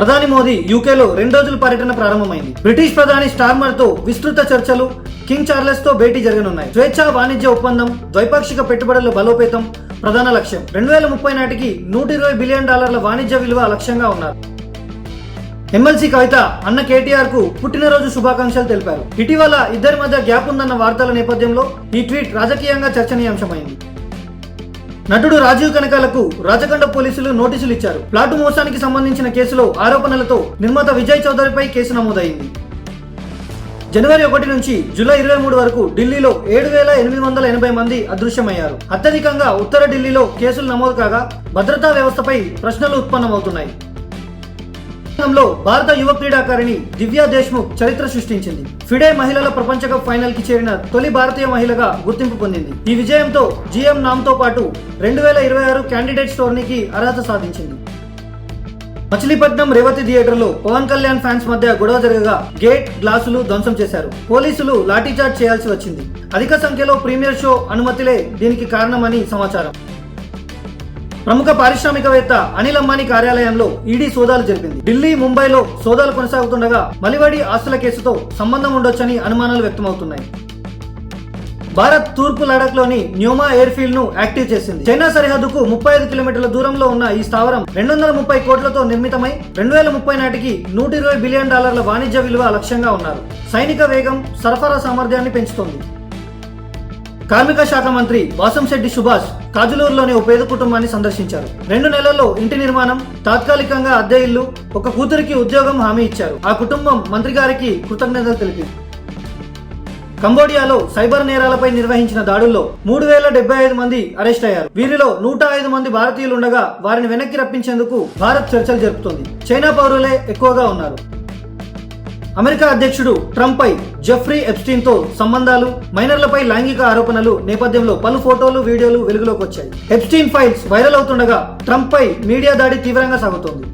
ప్రధాని మోదీ యూకేలో రెండు రోజుల పర్యటన ప్రారంభమైంది. బ్రిటిష్ ప్రధాని స్టార్మర్తో విస్తృత చర్చలు కింగ్ చార్లెస్తో భేటీ జరగనున్నాయి. స్వేచ్ఛా వాణిజ్య ఒప్పందం ద్వైపాక్షిక పెట్టుబడుల బలోపేతం ప్రధాన లక్ష్యం. రెండు వేల ముప్పై నాటికి నూట ఇరవై బిలియన్ డాలర్ల వాణిజ్య విలువ లక్ష్యంగా ఉన్నారు. ఎమ్మెల్సీ కవిత అన్న కేటీఆర్కు పుట్టినరోజు శుభాకాంక్షలు తెలిపారు. ఇటీవల ఇద్దరి మధ్య గ్యాప్ ఉందన్న వార్తల నేపథ్యంలో ఈ ట్వీట్ రాజకీయంగా చర్చనీయాంశమైంది. నటుడు రాజీవ్ కనకాలకు రాజకొండ పోలీసులు నోటీసులు ఇచ్చారు. ప్లాటు మోసానికి సంబంధించిన కేసులో ఆరోపణలతో నిర్మాత విజయ్ చౌదరిపై కేసు నమోదైంది. జనవరి ఒకటి నుంచి జూలై ఇరవై మూడు వరకు ఢిల్లీలో ఏడు వేల ఎనిమిది వందల ఎనభై మంది అదృశ్యమయ్యారు. అత్యధికంగా ఉత్తర ఢిల్లీలో కేసులు నమోదు కాగా భద్రతా వ్యవస్థపై ప్రశ్నలు ఉత్పన్నమవుతున్నాయి. రంగంలో భారత యువ క్రీడాకారిణి దివ్యా దేశ్ముఖ్ చరిత్ర సృష్టించింది. ఫిడే మహిళల ప్రపంచ కప్ ఫైనల్కి చేరిన తొలి భారతీయ మహిళగా గుర్తింపు పొందింది. ఈ విజయంతో జిఎం నామ్తో పాటు రెండు వేల ఇరవై ఆరు క్యాండిడేట్స్ టోర్నీకి అర్హత సాధించింది. మచిలీపట్నం రేవతి థియేటర్లో పవన్ కళ్యాణ్ ఫ్యాన్స్ మధ్య గొడవ జరగగా గేట్ గ్లాసులు ధ్వంసం చేశారు. పోలీసులు లాఠీచార్జ్ చేయాల్సి వచ్చింది. అధిక సంఖ్యలో ప్రీమియర్ షో అనుమతిలే దీనికి కారణమని సమాచారం. ప్రముఖ పారిశ్రామికవేత్త అనిల్ అంబానీ కార్యాలయంలో ఈడీ సోదాలు జరిపింది. ఢిల్లీ ముంబైలో సోదాలు కొనసాగుతుండగా మలివాడి ఆస్తుల కేసుతో సంబంధం ఉండొచ్చని అనుమానాలు వ్యక్తమవుతున్నాయి. భారత్ తూర్పు లడాక్లోని న్యూమా ఎయిర్ ఫీల్డ్ను యాక్టివ్ చేసింది. చైనా సరిహద్దుకు ముప్పై ఐదు కిలోమీటర్ల దూరంలో ఉన్న ఈ స్థావరం రెండు వందల ముప్పై కోట్లతో నిర్మితమై రెండు వేల ముప్పై నాటికి నూట ఇరవై బిలియన్ డాలర్ల వాణిజ్య విలువ లక్ష్యంగా ఉన్నారు. సైనిక వేగం సరఫరా సామర్థ్యాన్ని పెంచుతోంది. కార్మిక శాఖ మంత్రి వాసంశెట్టి సుభాష్ కాజులూరులోని ఓ పేద కుటుంబాన్ని సందర్శించారు. రెండు నెలల్లో ఇంటి నిర్మాణం తాత్కాలికంగా అద్దె ఇల్లు ఒక కూతురికి ఉద్యోగం హామీ ఇచ్చారు. ఆ కుటుంబం మంత్రి గారికి కృతజ్ఞతలు తెలిపింది కంబోడియాలో సైబర్ నేరాలపై నిర్వహించిన దాడుల్లో మూడు వేల డెబ్బై ఐదు మంది అరెస్ట్ అయ్యారు. వీరిలో నూట ఐదు మంది భారతీయులు ఉండగా వారిని వెనక్కి రప్పించేందుకు భారత్ చర్చలు జరుపుతోంది. చైనా పౌరులే ఎక్కువగా ఉన్నారు. అమెరికా అధ్యక్షుడు ట్రంప్ పై జెఫ్రీ ఎప్స్టీన్తో సంబంధాలు మైనర్లపై లైంగిక ఆరోపణలు నేపథ్యంలో పలు ఫోటోలు వీడియోలు వెలుగులోకి వచ్చాయి. ఎప్స్టీన్ ఫైల్స్ వైరల్ అవుతుండగా ట్రంప్ పై మీడియా దాడి తీవ్రంగా సాగుతోంది.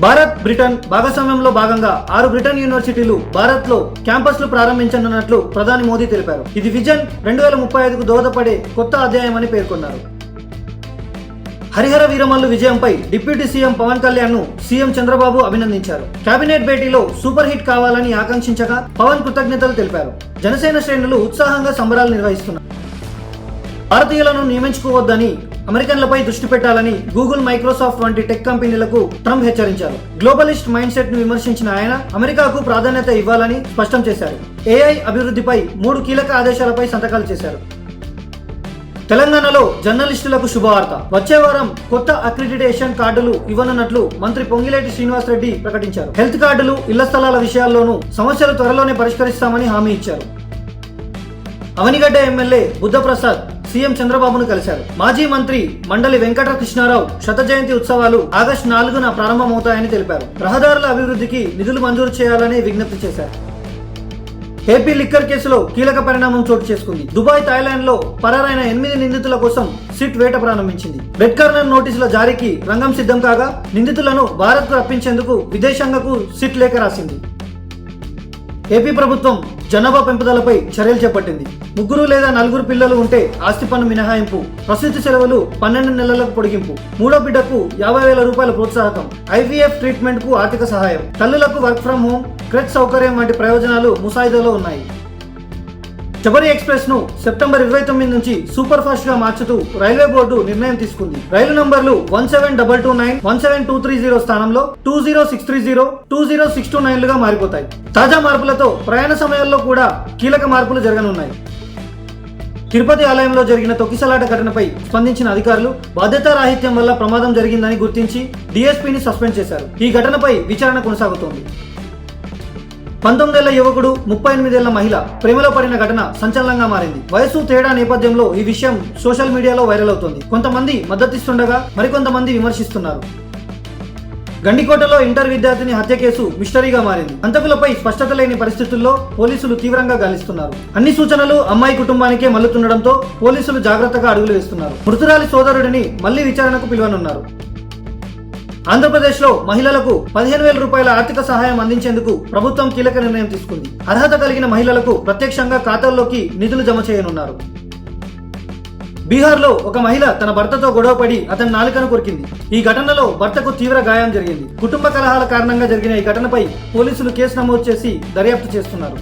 భారత్ బ్రిటన్ భాగస్వామ్యంలో భాగంగా ఆరు బ్రిటన్ యూనివర్సిటీలు భారత్లో క్యాంపస్లు ప్రారంభించనున్నట్లు ప్రధాని మోదీ తెలిపారు. ఇది విజన్ రెండు వేల ముప్పై ఐదుకు దోహదపడే కొత్త అధ్యాయమని పేర్కొన్నారు. హరిహర వీరమల్లు విజయంపై డిప్యూటీ సీఎం పవన్ కళ్యాణ్ను సీఎం చంద్రబాబు అభినందించారు. కేబినెట్ భేటీలో సూపర్ హిట్ కావాలని ఆకాంక్షించగా పవన్ కృతజ్ఞతలు తెలిపారు. జనసేన శ్రేణులు ఉత్సాహంగా సంబరాలు నిర్వహిస్తున్నారు. భారతీయులను నియమించుకోవద్దని అమెరికన్లపై దృష్టి పెట్టాలని గూగుల్ మైక్రోసాఫ్ట్ వంటి టెక్ కంపెనీలకు ట్రంప్ హెచ్చరించారు. గ్లోబలిస్ట్ మైండ్ సెట్ను విమర్శించిన ఆయన అమెరికాకు ప్రాధాన్యత ఇవ్వాలని స్పష్టం చేశారు. ఏఐ అభివృద్ధిపై మూడు కీలక ఆదేశాలపై సంతకాలు చేశారు. తెలంగాణలో జర్నలిస్టులకు శుభవార్త. వచ్చే వారం కొత్త అక్రిడిటేషన్ కార్డులు ఇవ్వనున్నట్లు మంత్రి పొంగిలేటి శ్రీనివాసరెడ్డి ప్రకటించారు. హెల్త్ కార్డులు ఇళ్ళ స్థలాల విషయాల్లోనూ సమస్యలు త్వరలోనే పరిష్కరిస్తామని హామీ ఇచ్చారు. అవనిగడ్డ ఎమ్మెల్యే బుద్ధప్రసాద్ సీఎం చంద్రబాబును కలిశారు. మాజీ మంత్రి మండలి వెంకట కృష్ణారావు శత జయంతి ఉత్సవాలు ఆగస్టు నాలుగున ప్రారంభమవుతాయని తెలిపారు. రహదారుల అభివృద్ధికి నిధులు మంజూరు చేయాలని విజ్ఞప్తి చేశారు. ఏపీ లిక్కర్ కేసులో కీలక పరిణామం చోటు చేసుకుంది. దుబాయ్ థాయిలాండ్లో పరారైన ఎనిమిది నిందితుల కోసం సిట్ వేట ప్రారంభించింది. రెడ్ కార్నర్ నోటీసుల జారీకి రంగం సిద్ధం కాగా నిందితులను భారత్ రప్పించేందుకు విదేశాంగకు సిట్ లేఖ రాసింది. ఏపీ ప్రభుత్వం జనాభా పెంపుదలపై చర్యలు చేపట్టింది. ముగ్గురు లేదా నలుగురు పిల్లలు ఉంటే ఆస్తి పన్ను మినహాయింపు ప్రసూతి సెలవులు పన్నెండు నెలలకు పొడిగింపు. మూడో బిడ్డకు యాభై వేల రూపాయల ప్రోత్సాహకం. ఐవీఎఫ్ ట్రీట్మెంట్కు ఆర్థిక సహాయం. తల్లులకు వర్క్ ఫ్రం హోమ్ క్రెచ్ సౌకర్యం వంటి ప్రయోజనాలు ముసాయిదాలో ఉన్నాయి. శబరి ఎక్స్ప్రెస్ను సెప్టెంబర్ ఇరవై తొమ్మిది నుంచి సూపర్ ఫాస్ట్గా మార్చుతూ రైల్వే బోర్డు నిర్ణయం తీసుకుంది. రైలు నంబర్లు one seven double two nine one seven two three zero స్థానంలో two zero six three zero two zero six two nine లుగా మారిపోతాయి. తాజా మార్పులతో ప్రయాణ సమయాల్లో కూడా కీలక మార్పులు జరగనున్నాయి. తిరుపతి ఆలయంలో జరిగిన తొక్కిసలాట ఘటనపై స్పందించిన అధికారులు బాధ్యతారాహిత్యం వల్ల ప్రమాదం జరిగిందని గుర్తించి డీఎస్పీని సస్పెండ్ చేశారు. ఈ ఘటనపై విచారణ కొనసాగుతోంది. పంతొమ్మిదేళ్ళ యువకుడు ముప్పై ఎనిమిదేళ్ళ మహిళ. ప్రేమలో పడిన ఘటన సంచలనంగా మారింది. వయసు తేడా నేపథ్యంలో ఈ విషయం సోషల్ మీడియాలో వైరల్ అవుతోంది. కొంతమంది మద్దతిస్తుండగా మరికొంతమంది విమర్శిస్తున్నారు. గండికోటలో ఇంటర్ విద్యార్థిని హత్య కేసు మిస్టరీగా మారింది. హంతకులపై స్పష్టత లేని పరిస్థితుల్లో పోలీసులు తీవ్రంగా గాలిస్తున్నారు. అన్ని సూచనలు అమ్మాయి కుటుంబానికే మల్లుతుండడంతో పోలీసులు జాగ్రత్తగా అడుగులు వేస్తున్నారు. మృతురాలి సోదరుడిని మళ్ళీ విచారణకు పిలువనున్నారు. ఆంధ్రప్రదేశ్లో మహిళలకు పదిహేను వేల రూపాయల ఆర్థిక సహాయం అందించేందుకు ప్రభుత్వం కీలక నిర్ణయం తీసుకుంది. అర్హత కలిగిన మహిళలకు ప్రత్యక్షంగా ఖాతాల్లోకి నిధులు జమ చేయనున్నారు. బీహార్లో ఒక మహిళ తన భర్తతో గొడవపడి అతని నాలుకను కొరికింది. ఈ ఘటనలో భర్తకు తీవ్ర గాయం జరిగింది. కుటుంబ కలహాల కారణంగా జరిగిన ఈ ఘటనపై పోలీసులు కేసు నమోదు చేసి దర్యాప్తు చేస్తున్నారు.